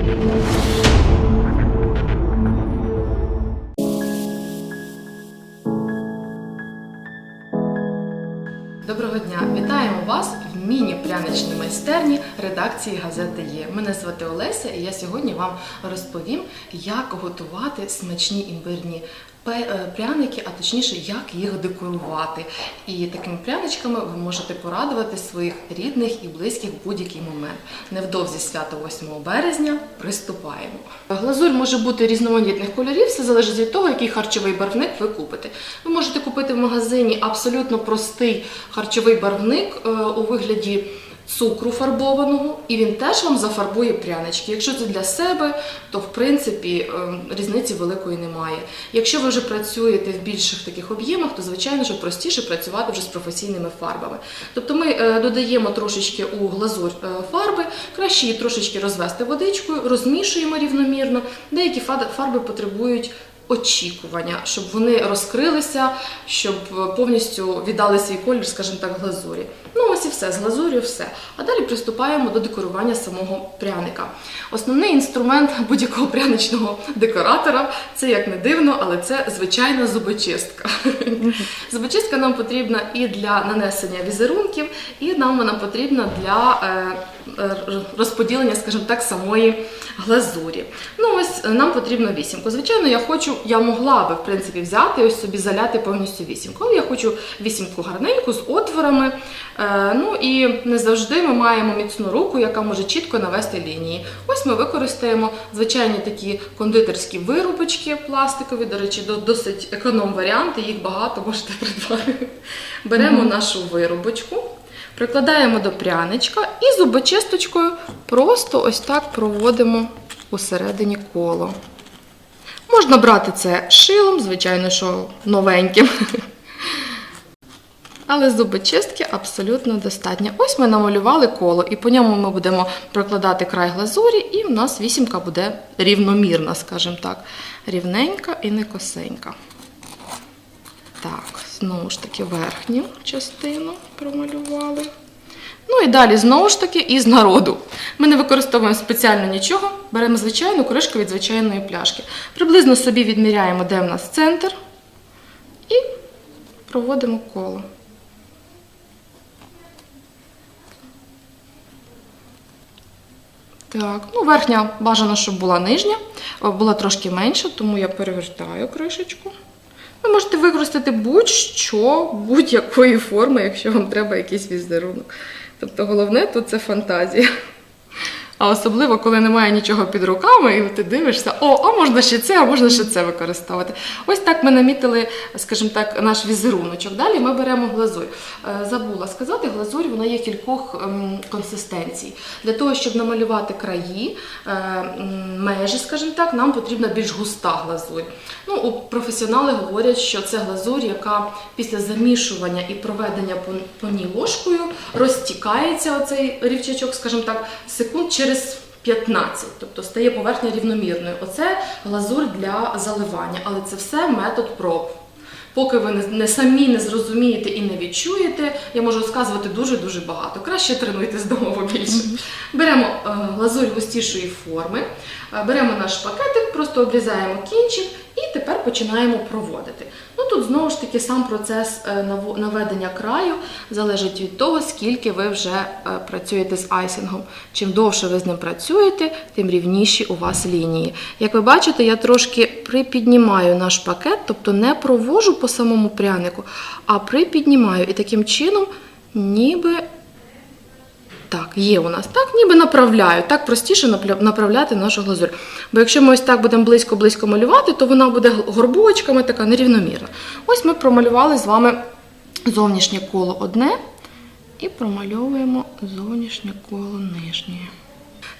Доброго дня! Вітаємо вас в міні-пряничній майстерні редакції газети Є. Мене звати Олеся, і я сьогодні вам розповім, як готувати смачні імбирні пряники, а точніше, як їх декорувати. І такими пряничками ви можете порадувати своїх рідних і близьких в будь-який момент. Невдовзі свято 8 березня приступаємо. Глазурь може бути різноманітних кольорів, все залежить від того, який харчовий барвник ви купите. Ви можете купити в магазині абсолютно простий харчовий барвник е, у вигляді цукру фарбованого, і він теж вам зафарбує прянички. Якщо це для себе, то в принципі е, різниці великої немає. Якщо ви вже працюєте в більших таких об'ємах, то звичайно що простіше працювати вже з професійними фарбами. Тобто ми е, додаємо трошечки у глазурь е, фарби, краще її трошечки розвести водичкою, розмішуємо рівномірно. Деякі фарби потребують очікування, щоб вони розкрилися, щоб повністю віддали свій колір, скажімо так, глазурі. Ну ось і все, з глазур'ю все. А далі приступаємо до декорування самого пряника. Основний інструмент будь-якого пряничного декоратора це як не дивно, але це звичайна зубочистка. Зубочистка нам потрібна і для нанесення візерунків, і нам вона потрібна для е, е, розподілення, скажімо так, самої глазурі. Ну ось е, нам потрібно вісімку. Звичайно, я хочу, я могла би в принципі взяти ось собі заляти повністю вісімку. Але я хочу вісімку гарненьку з отворами. Е, ну і не завжди ми маємо міцну руку, яка може чітко навести лінії. Ось ми використаємо звичайні такі кондитерські вирубочки пластикові. До речі, досить економ варіанти, їх багато можете придбати. Беремо нашу вирубочку. Прикладаємо до пряничка і зубочисточкою просто ось так проводимо усередині коло. Можна брати це шилом, звичайно, що новеньким. Але зубочистки абсолютно достатньо. Ось ми намалювали коло, і по ньому ми будемо прокладати край глазурі, і в нас вісімка буде рівномірна, скажімо так. Рівненька і не косенька. Так, знову ж таки верхню частину промалювали. Ну і далі знову ж таки із народу. Ми не використовуємо спеціально нічого, беремо звичайну кришку від звичайної пляшки. Приблизно собі відміряємо, де в нас центр, і проводимо коло. Так, ну верхня бажано, щоб була нижня, була трошки менша, тому я перевертаю кришечку. Ви можете використати будь-що, будь-якої форми, якщо вам треба якийсь візерунок. Тобто головне тут це фантазія. А особливо, коли немає нічого під руками, і ти дивишся, о, а можна ще це, а можна ще це використовувати. Ось так ми намітили, скажімо так, наш візеруночок. Далі ми беремо глазурь. Е, Забула сказати, глазурь вона є кількох ем, консистенцій. Для того, щоб намалювати краї, е, межі, скажімо так, нам потрібна більш густа глазурь. Ну, професіонали говорять, що це глазурь, яка після замішування і проведення по, ній ложкою розтікається оцей рівчачок, скажімо так, секунд через 15, тобто стає поверхня рівномірною. Оце глазур для заливання, але це все метод проб. Поки ви не, самі не зрозумієте і не відчуєте, я можу розказувати дуже-дуже багато. Краще тренуйтесь вдома побільше. Беремо е, глазурь густішої форми, е, беремо наш пакетик, просто обрізаємо кінчик і тепер починаємо проводити. Ну тут знову ж таки сам процес е, наведення краю залежить від того, скільки ви вже е, працюєте з айсингом. Чим довше ви з ним працюєте, тим рівніші у вас лінії. Як ви бачите, я трошки припіднімаю наш пакет, тобто не провожу по самому прянику, а припіднімаю і таким чином ніби так, є у нас. Так, ніби направляю. Так простіше направляти нашу глазурь. Бо якщо ми ось так будемо близько-близько малювати, то вона буде горбочками така нерівномірна. Ось ми промалювали з вами зовнішнє коло одне і промальовуємо зовнішнє коло нижнє.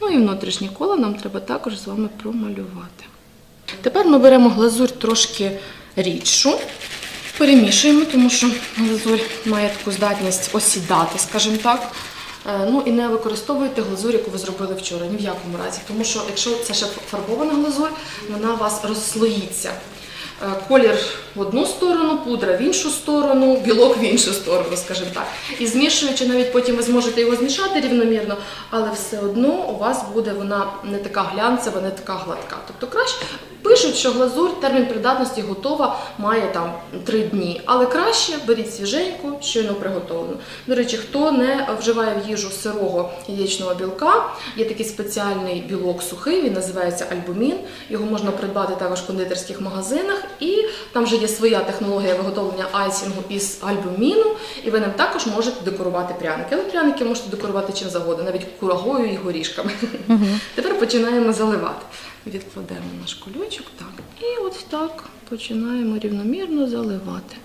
Ну і внутрішнє коло нам треба також з вами промалювати. Тепер ми беремо глазурь трошки рідшу, перемішуємо, тому що глазурь має таку здатність осідати, скажімо так. Е, Ну і не використовуйте глазурь, яку ви зробили вчора, ні в якому разі. Тому що якщо це ще фарбована глазур, вона у вас розслоїться. е, колір в одну сторону, пудра в іншу сторону, білок в іншу сторону, скажімо так. І змішуючи, навіть потім ви зможете його змішати рівномірно, але все одно у вас буде вона не така глянцева, не така гладка. Тобто краще пишуть, що глазурь термін придатності готова має там 3 дні. Але краще беріть свіженьку, щойно приготовлену. До речі, хто не вживає в їжу сирого яєчного білка, є такий спеціальний білок сухий, він називається альбумін. Його можна придбати також в кондитерських магазинах, і там вже є своя технологія виготовлення айсінгу із альбуміну, і ви ним також можете декорувати пряники. Але пряники можете декорувати чим завгодно, навіть курагою і горішками. Тепер починаємо заливати. Відкладемо наш кульочок, так. І от так починаємо рівномірно заливати.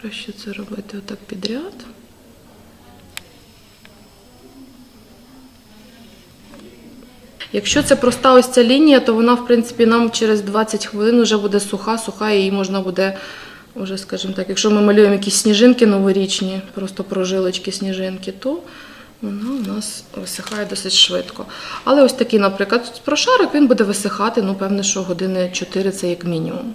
Краще це робити отак підряд. Якщо це проста ось ця лінія, то вона, в принципі, нам через 20 хвилин вже буде суха, суха, і її можна буде, вже, скажімо так, якщо ми малюємо якісь сніжинки новорічні, просто прожилочки сніжинки, то вона у нас висихає досить швидко. Але ось такий, наприклад, прошарок він буде висихати, ну, певне, що години 4 це як мінімум.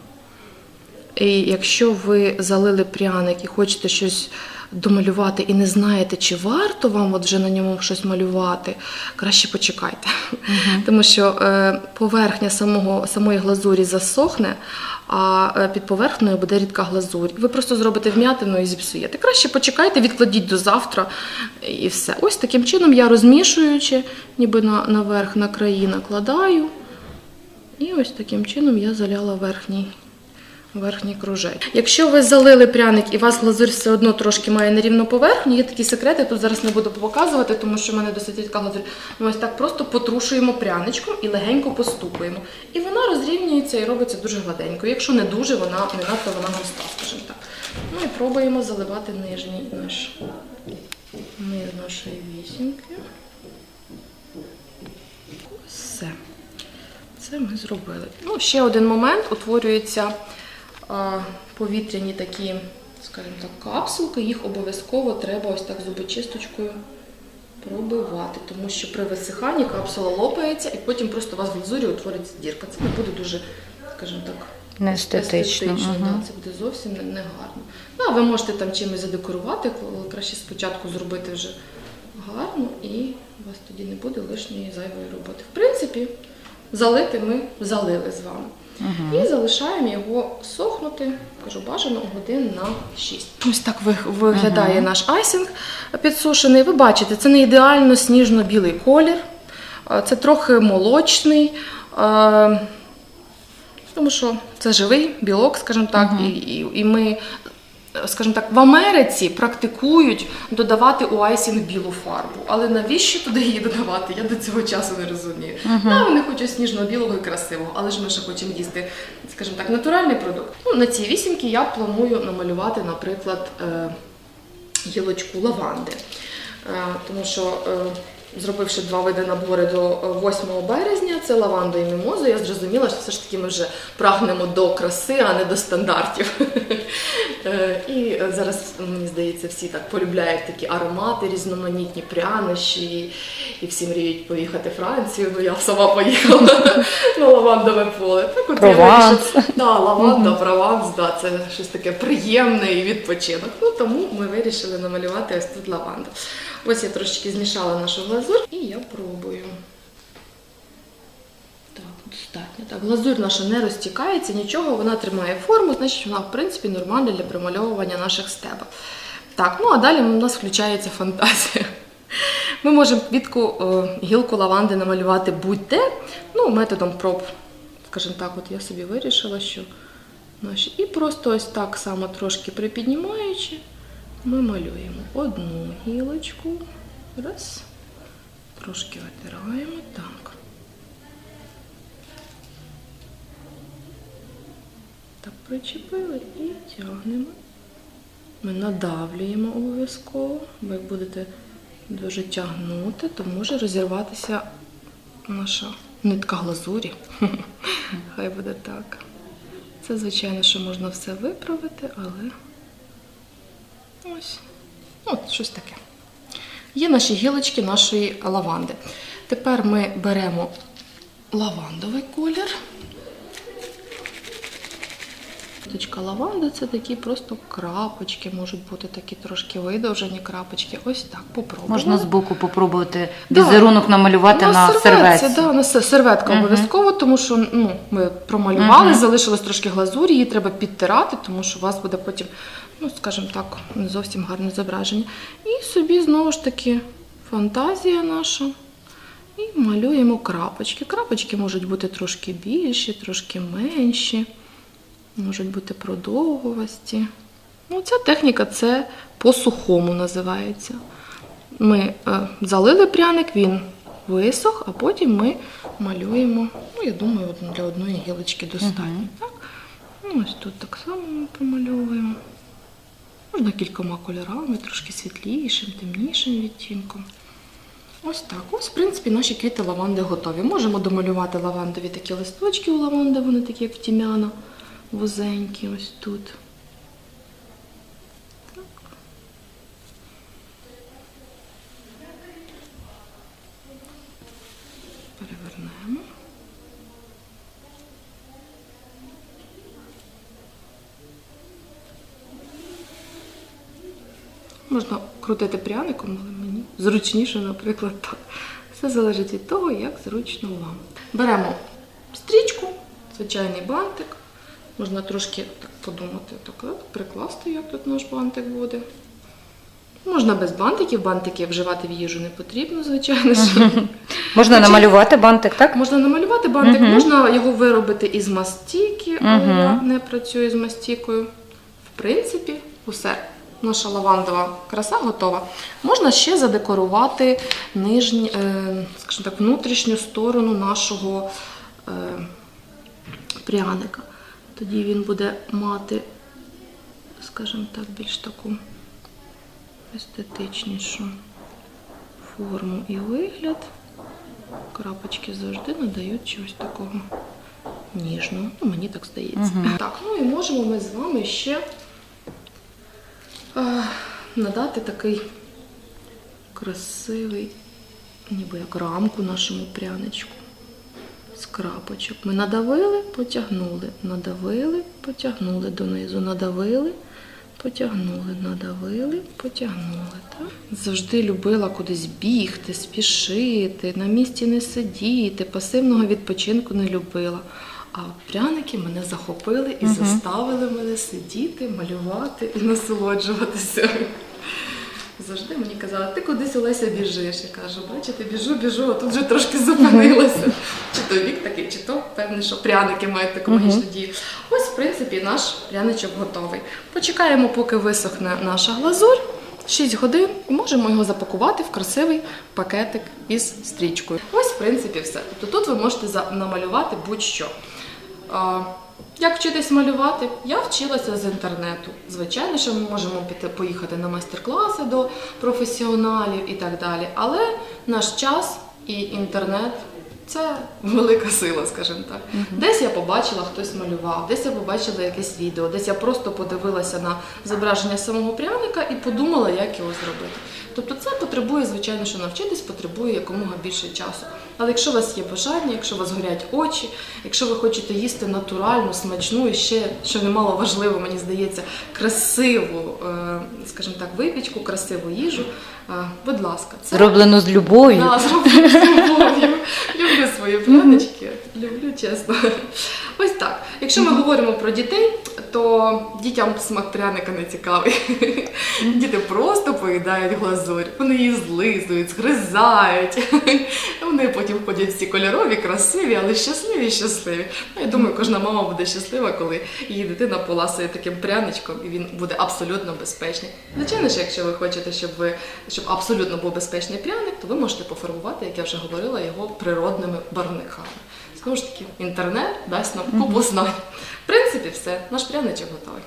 І якщо ви залили пряник і хочете щось домалювати і не знаєте, чи варто вам от вже на ньому щось малювати, краще почекайте. Тому що е, поверхня самого, самої глазурі засохне, а е, під поверхнею буде рідка глазурь. Ви просто зробите вм'ятину і зіпсуєте. Краще почекайте, відкладіть до завтра і все. Ось таким чином я розмішуючи, ніби на, наверх на краї накладаю. І ось таким чином я заляла верхній верхній кружей. Якщо ви залили пряник і у вас глазурь все одно трошки має нерівну поверхню, є такі секрети, тут зараз не буду показувати, тому що в мене досить рідка глазурь. Ми ось так просто потрушуємо пряничком і легенько постукуємо. І вона розрівнюється і робиться дуже гладенько. Якщо не дуже, вона не надто вона густа, скажімо так. Ну і пробуємо заливати нижній наш низ нашої вісімки. Все. Це ми зробили. Ну, ще один момент утворюється повітряні такі, скажімо так, капсулки. Їх обов'язково треба ось так зубочисточкою пробивати, тому що при висиханні капсула лопається і потім просто у вас в глазурі утвориться дірка. Це не буде дуже, скажімо так, Не естетично. естетично, Мгм. да, це буде зовсім не, не гарно. Ну, а ви можете там чимось задекорувати, але краще спочатку зробити вже гарно, і у вас тоді не буде лишньої зайвої роботи. В принципі, залити ми залили з вами. І залишаємо його сохнути, кажу, бажано годин на 6. Ось так виглядає виглядає наш айсинг підсушений. Ви бачите, це не ідеально сніжно-білий колір, це трохи молочний. тому що це живий білок, скажімо так, і, і, і ми, скажімо так, в Америці практикують додавати у айсінг білу фарбу. Але навіщо туди її додавати? Я до цього часу не розумію. Да, вони хочуть сніжно-білого і красивого, але ж ми ще хочемо їсти, скажімо так, натуральний продукт. Ну, на цій вісімки я планую намалювати, наприклад, е, гілочку лаванди. Е, Тому що, е, зробивши два види набори до е, 8 березня, це лаванду і мімозу, я зрозуміла, що все ж таки ми вже прагнемо до краси, а не до стандартів. Е, І е, зараз, мені здається, всі так полюбляють такі аромати, різноманітні прянощі, і всі мріють поїхати в Францію. Ну, я сама поїхала на лавандове поле. Так от я Прованс. вирішила, Да, лаванда, прованс, да, це щось таке приємне і відпочинок. Ну тому ми вирішили намалювати ось тут лаванду. Ось я трошечки змішала нашу глазур і я пробую. Так, достатньо. Так, глазурь наша не розтікається, нічого, вона тримає форму, значить вона, в принципі, нормальна для примальовування наших стебел. Так, ну а далі у нас включається фантазія. Ми можемо квітку, е, гілку лаванди намалювати будь-де, ну, методом проб. Скажімо так, от я собі вирішила, що наші. І просто ось так само трошки припіднімаючи, ми малюємо одну гілочку. Раз. Трошки витираємо. Так. Так, причепили і тягнемо. Ми надавлюємо обов'язково, бо як будете дуже тягнути, то може розірватися наша нитка глазурі. Хай буде так. Це, звичайно, що можна все виправити, але ось, от щось таке. Є наші гілочки нашої лаванди. Тепер ми беремо лавандовий колір. Точка лаванди це такі просто крапочки, можуть бути такі трошки видовжені крапочки. Ось так, попробуємо. Можна збоку попробувати Да. візерунок намалювати на, серветці. Да, на се- серветка Мгм. обов'язково, тому що ну, ми промалювали, Мгм. залишилось трошки глазурі, її треба підтирати, тому що у вас буде потім, ну скажімо так, не зовсім гарне зображення. І собі знову ж таки фантазія наша. І малюємо крапочки. Крапочки можуть бути трошки більші, трошки менші, можуть бути продовгувасті. Ну, ця техніка це по-сухому називається. Ми е, залили пряник, він висох, а потім ми малюємо. Ну, я думаю, для одної гілочки достатньо. Мгм. Так? Ну, ось тут так само ми промальовуємо. Можна кількома кольорами, трошки світлішим, темнішим відтінком. Ось так. Ось, в принципі, наші квіти лаванди готові. Можемо домалювати лавандові такі листочки у лаванди, вони такі, як в тім'яна, вузенькі, ось тут. Перевернемо. Можна крутити пряником, але мені зручніше, наприклад, так. Все залежить від того, як зручно вам. Беремо стрічку, звичайний бантик. Можна трошки так подумати, так, прикласти, як тут наш бантик буде. Можна без бантиків, бантики вживати в їжу не потрібно, звичайно. Можна намалювати бантик, так? Можна намалювати бантик, можна його виробити із мастіки, але я не працюю з мастікою. В принципі, усе. Наша лавандова краса готова. Можна ще задекорувати нижні, е, скажімо так, внутрішню сторону нашого е, пряника. Тоді він буде мати, скажімо так, більш таку естетичнішу форму і вигляд. Крапочки завжди надають чогось такого ніжного. Ну, мені так здається. Мгм. Так, ну і можемо ми з вами ще е, надати такий красивий, ніби як рамку нашому пряничку. З крапочок. Ми надавили, потягнули, надавили, потягнули донизу, надавили, потягнули, надавили, потягнули. Так? Завжди любила кудись бігти, спішити, на місці не сидіти, пасивного відпочинку не любила. А пряники мене захопили і Мгм. заставили мене сидіти, малювати і насолоджуватися. Завжди мені казали, ти кудись Олеся біжиш. Я кажу, бачите, біжу, біжу, а тут вже трошки зупинилася. То вік такий, чи то певне, що пряники мають таку магічну дію. Ось, в принципі, наш пряничок готовий. Почекаємо, поки висохне наша глазурь. 6 годин і можемо його запакувати в красивий пакетик із стрічкою. Ось, в принципі, все. Тобто тут ви можете намалювати будь-що. Як вчитись малювати? Я вчилася з інтернету. Звичайно, що ми можемо піти поїхати на майстер-класи до професіоналів і так далі. Але наш час і інтернет це велика сила, скажімо так. Десь я побачила, хтось малював, десь я побачила якесь відео, десь я просто подивилася на зображення самого пряника і подумала, як його зробити. Тобто це потребує, звичайно, що навчитись потребує якомога більше часу. Але якщо у вас є бажання, якщо у вас горять очі, якщо ви хочете їсти натуральну, смачну і ще, що немало важливо, мені здається, красиву, е, скажімо так, випічку, красиву їжу, е, будь ласка, це Зроблено з любов'ю. Да, зроблю з любов'ю. Люблю свої прянички, люблю чесно. Ось так. Якщо ми говоримо про дітей, то дітям смак пряника не цікавий. Діти просто поїдають глазурь, вони її злизують, згризають. Вони потім ходять всі кольорові, красиві, але щасливі, щасливі. Ну, я думаю, кожна мама буде щаслива, коли її дитина поласує таким пряничком, і він буде абсолютно безпечний. Звичайно ж, якщо ви хочете, щоб ви щоб абсолютно був безпечний пряник, то ви можете пофарбувати, як я вже говорила, його природними барвниками. Знову ж таки, інтернет дасть нам купу знань. В принципі, все, наш пряничок готовий.